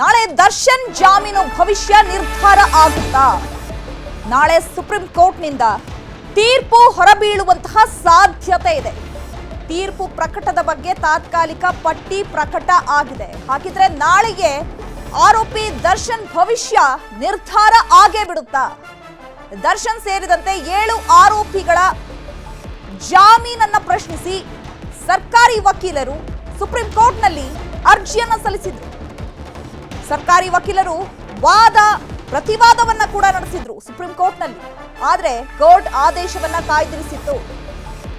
ನಾಳೆ ದರ್ಶನ್ ಜಾಮೀನು ಭವಿಷ್ಯ ನಿರ್ಧಾರ ಆಗುತ್ತಾ? ನಾಳೆ ಸುಪ್ರೀಂ ಕೋರ್ಟ್ನಿಂದ ತೀರ್ಪು ಹೊರಬೀಳುವಂತಹ ಸಾಧ್ಯತೆ ಇದೆ. ತೀರ್ಪು ಪ್ರಕಟದ ಬಗ್ಗೆ ತಾತ್ಕಾಲಿಕ ಪಟ್ಟಿ ಪ್ರಕಟ ಆಗಿದೆ. ಹಾಗಿದ್ರೆ ನಾಳೆಗೆ ಆರೋಪಿ ದರ್ಶನ್ ಭವಿಷ್ಯ ನಿರ್ಧಾರ ಆಗೇ ಬಿಡುತ್ತಾ? ದರ್ಶನ್ ಸೇರಿದಂತೆ ಏಳು ಆರೋಪಿಗಳ ಜಾಮೀನನ್ನ ಪ್ರಶ್ನಿಸಿ ಸರ್ಕಾರಿ ವಕೀಲರು ಸುಪ್ರೀಂ ಕೋರ್ಟ್ನಲ್ಲಿ ಅರ್ಜಿಯನ್ನ ಸಲ್ಲಿಸಿದ್ರು. ಸರ್ಕಾರಿ ವಕೀಲರು ವಾದ, ಪ್ರತಿವಾದವನ್ನ ಕೂಡ ನಡೆಸಿದ್ರು ಸುಪ್ರೀಂ ಕೋರ್ಟ್ನಲ್ಲಿ. ಆದರೆ ಕೋರ್ಟ್ ಆದೇಶವನ್ನ ಕಾಯ್ದಿರಿಸಿತ್ತು.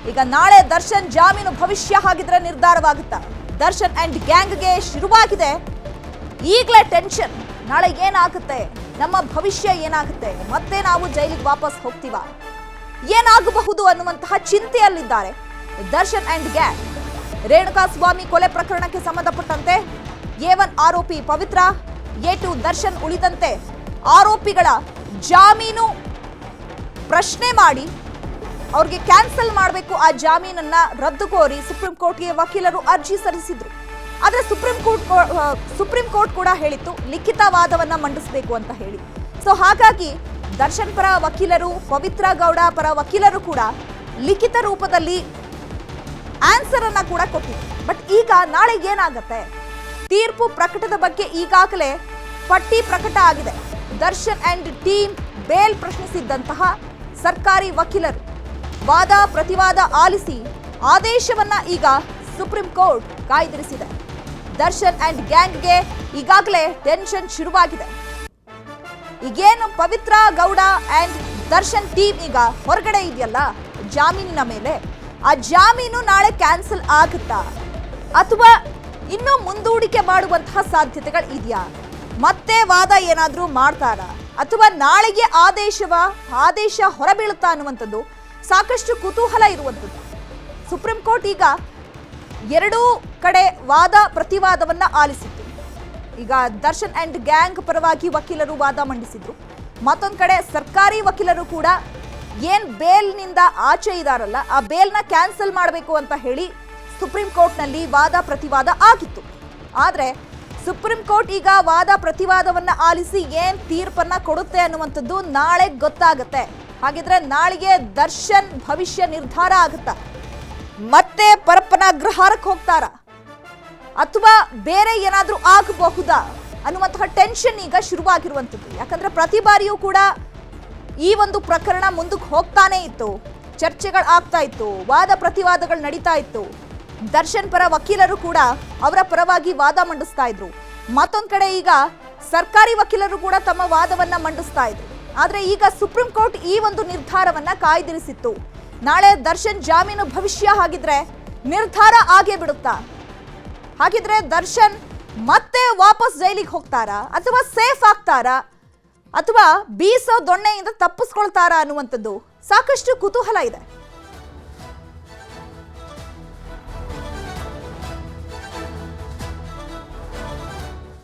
ಈಗ ನಾಳೆ ದರ್ಶನ್ ಜಾಮೀನು ಭವಿಷ್ಯ ಹಾಗಿದ್ರೆ ನಿರ್ಧಾರವಾಗುತ್ತಾ? ದರ್ಶನ್ ಅಂಡ್ ಗ್ಯಾಂಗ್ಗೆ ಶುರುವಾಗಿದೆ. ಈಗಲೇ ಟೆನ್ಷನ್. ನಾಳೆ ಏನಾಗುತ್ತೆ? ನಮ್ಮ ಭವಿಷ್ಯ ಏನಾಗುತ್ತೆ? ಮತ್ತೆ ನಾವು ಜೈಲಿಗೆ ವಾಪಸ್ ಹೋಗ್ತೀವ? ಏನಾಗಬಹುದು ಅನ್ನುವಂತಹ ಚಿಂತೆಯಲ್ಲಿದ್ದಾರೆ ದರ್ಶನ್ ಅಂಡ್ ಗ್ಯಾಂಗ್. ರೇಣುಕಾ ಸ್ವಾಮಿ ಕೊಲೆ ಪ್ರಕರಣಕ್ಕೆ ಸಂಬಂಧಪಟ್ಟಂತೆ ಎ ಒನ್ ಆರೋಪಿ ಪವಿತ್ರ, ಎ ಟು ದರ್ಶನ್ ಉಳಿದಂತೆ ಆರೋಪಿಗಳ ಜಾಮೀನು ಪ್ರಶ್ನೆ ಮಾಡಿ ಅವ್ರಿಗೆ ಕ್ಯಾನ್ಸಲ್ ಮಾಡಬೇಕು ಆ ಜಾಮೀನನ್ನ ರದ್ದು ಕೋರಿ ಸುಪ್ರೀಂ ಕೋರ್ಟ್ಗೆ ವಕೀಲರು ಅರ್ಜಿ ಸಲ್ಲಿಸಿದ್ರು. ಆದ್ರೆ ಸುಪ್ರೀಂ ಕೋರ್ಟ್ ಸುಪ್ರೀಂ ಕೋರ್ಟ್ ಕೂಡ ಹೇಳಿತ್ತು, ಲಿಖಿತ ವಾದವನ್ನ ಮಂಡಿಸಬೇಕು ಅಂತ ಹೇಳಿ. ಸೊ ಹಾಗಾಗಿ ದರ್ಶನ್ ಪರ ವಕೀಲರು, ಪವಿತ್ರ ಗೌಡ ಪರ ವಕೀಲರು ಕೂಡ ಲಿಖಿತ ರೂಪದಲ್ಲಿ ಆನ್ಸರ್ ಅನ್ನ ಕೂಡ ಕೊಟ್ಟಿದ್ರು. ಬಟ್ ಈಗ ನಾಳೆ ಏನಾಗತ್ತೆ? ತೀರ್ಪು ಪ್ರಕಟದ ಬಗ್ಗೆ ಈಗಾಗಲೇ ಪಟ್ಟಿ ಪ್ರಕಟ ಆಗಿದೆ. ದರ್ಶನ್ ಅಂಡ್ ಟೀಮ್ ಬೇಲ್ ಪ್ರಶ್ನಿಸಿದ್ದಂತಹ ಸರ್ಕಾರಿ ವಕೀಲರು ವಾದ ಪ್ರತಿವಾದ ಆಲಿಸಿ ಆದೇಶವನ್ನ ಈಗ ಸುಪ್ರೀಂ ಕೋರ್ಟ್ ಕಾಯ್ದಿರಿಸಿದೆ. ದರ್ಶನ್ ಅಂಡ್ ಗ್ಯಾಂಗ್ಗೆ ಈಗಾಗಲೇ ಟೆನ್ಷನ್ ಶುರುವಾಗಿದೆ. ಈಗೇನು ಪವಿತ್ರ ಗೌಡ ಅಂಡ್ ದರ್ಶನ್ ಟೀಮ್ ಈಗ ಹೊರಗಡೆ ಇದೆಯಲ್ಲ? ಜಾಮೀನಿನ ಮೇಲೆ. ಆ ಜಾಮೀನು ನಾಳೆ ಕ್ಯಾನ್ಸಲ್ ಆಗುತ್ತಾ? ಅಥವಾ ಇನ್ನೂ ಮುಂದೂಡಿಕೆ ಮಾಡುವಂತಹ ಸಾಧ್ಯತೆಗಳು ಇದೆಯಾ? ಮತ್ತೆ ವಾದ ಏನಾದರೂ ಮಾಡ್ತಾರಾ? ಅಥವಾ ನಾಳೆಗೆ ಆದೇಶವ, ಆದೇಶ ಹೊರಬೀಳುತ್ತಾ ಅನ್ನುವಂಥದ್ದು ಸಾಕಷ್ಟು ಕುತೂಹಲ ಇರುವಂಥದ್ದು. ಸುಪ್ರೀಂ ಕೋರ್ಟ್ ಈಗ ಎರಡೂ ಕಡೆ ವಾದ ಪ್ರತಿವಾದವನ್ನು ಆಲಿಸಿತ್ತು. ಈಗ ದರ್ಶನ್ ಅಂಡ್ ಗ್ಯಾಂಗ್ ಪರವಾಗಿ ವಕೀಲರು ವಾದ ಮಂಡಿಸಿದ್ರು. ಮತ್ತೊಂದು ಕಡೆ ಸರ್ಕಾರಿ ವಕೀಲರು ಕೂಡ ಏನ್ ಬೇಲ್ನಿಂದ ಆಚೆ ಇದಾರಲ್ಲ, ಆ ಬೇಲ್ನ ಕ್ಯಾನ್ಸಲ್ ಮಾಡಬೇಕು ಅಂತ ಹೇಳಿ ಸುಪ್ರೀಂ ಕೋರ್ಟ್ನಲ್ಲಿ ವಾದ ಪ್ರತಿವಾದ ಆಗಿತ್ತು. ಆದರೆ ಸುಪ್ರೀಂ ಕೋರ್ಟ್ ಈಗ ವಾದ ಪ್ರತಿವಾದವನ್ನ ಆಲಿಸಿ ಏನ್ ತೀರ್ಪನ್ನ ಕೊಡುತ್ತೆ ಅನ್ನುವಂಥದ್ದು ನಾಳೆ ಗೊತ್ತಾಗುತ್ತೆ. ಹಾಗಿದ್ರೆ ನಾಳೆಗೆ ದರ್ಶನ್ ಭವಿಷ್ಯ ನಿರ್ಧಾರ ಆಗುತ್ತಾ? ಮತ್ತೆ ಪರಪ್ಪನ ಗ್ರಹಾರಕ್ಕೆ ಹೋಗ್ತಾರ? ಅಥವಾ ಬೇರೆ ಏನಾದರೂ ಆಗಬಹುದಾ? ಅನ್ನುವಂತಹ ಟೆನ್ಷನ್ ಈಗ ಶುರುವಾಗಿರುವಂಥದ್ದು. ಯಾಕಂದ್ರೆ ಪ್ರತಿ ಬಾರಿಯೂ ಕೂಡ ಈ ಒಂದು ಪ್ರಕರಣ ಮುಂದಕ್ಕೆ ಹೋಗ್ತಾನೆ ಇತ್ತು. ಚರ್ಚೆಗಳು ಆಗ್ತಾ ಇತ್ತು. ವಾದ ಪ್ರತಿವಾದಗಳು ನಡೀತಾ ಇತ್ತು. ದರ್ಶನ್ ಪರ ವಕೀಲರು ಕೂಡ ಅವರ ಪರವಾಗಿ ವಾದ ಮಂಡಿಸ್ತಾ ಇದ್ರು. ಮತ್ತೊಂದು ಕಡೆ ಈಗ ಸರ್ಕಾರಿ ವಕೀಲರು ಕೂಡ ತಮ್ಮ ವಾದವನ್ನ ಮಂಡಿಸ್ತಾ ಇದ್ರು. ಆದ್ರೆ ಈಗ ಸುಪ್ರೀಂ ಕೋರ್ಟ್ ಈ ಒಂದು ನಿರ್ಧಾರವನ್ನ ಕಾಯ್ದಿರಿಸಿತ್ತು. ನಾಳೆ ದರ್ಶನ್ ಜಾಮೀನು ಭವಿಷ್ಯ ಹಾಗಿದ್ರೆ ನಿರ್ಧಾರ ಆಗೇ ಬಿಡುತ್ತಾ? ಹಾಗಿದ್ರೆ ದರ್ಶನ್ ಮತ್ತೆ ವಾಪಸ್ ಜೈಲಿಗೆ ಹೋಗ್ತಾರಾ? ಅಥವಾ ಸೇಫ್ ಆಗ್ತಾರಾ? ಅಥವಾ ಬೀಸೋ ದೊಣ್ಣೆಯಿಂದ ತಪ್ಪಿಸ್ಕೊಳ್ತಾರಾ ಅನ್ನುವಂಥದ್ದು ಸಾಕಷ್ಟು ಕುತೂಹಲ ಇದೆ.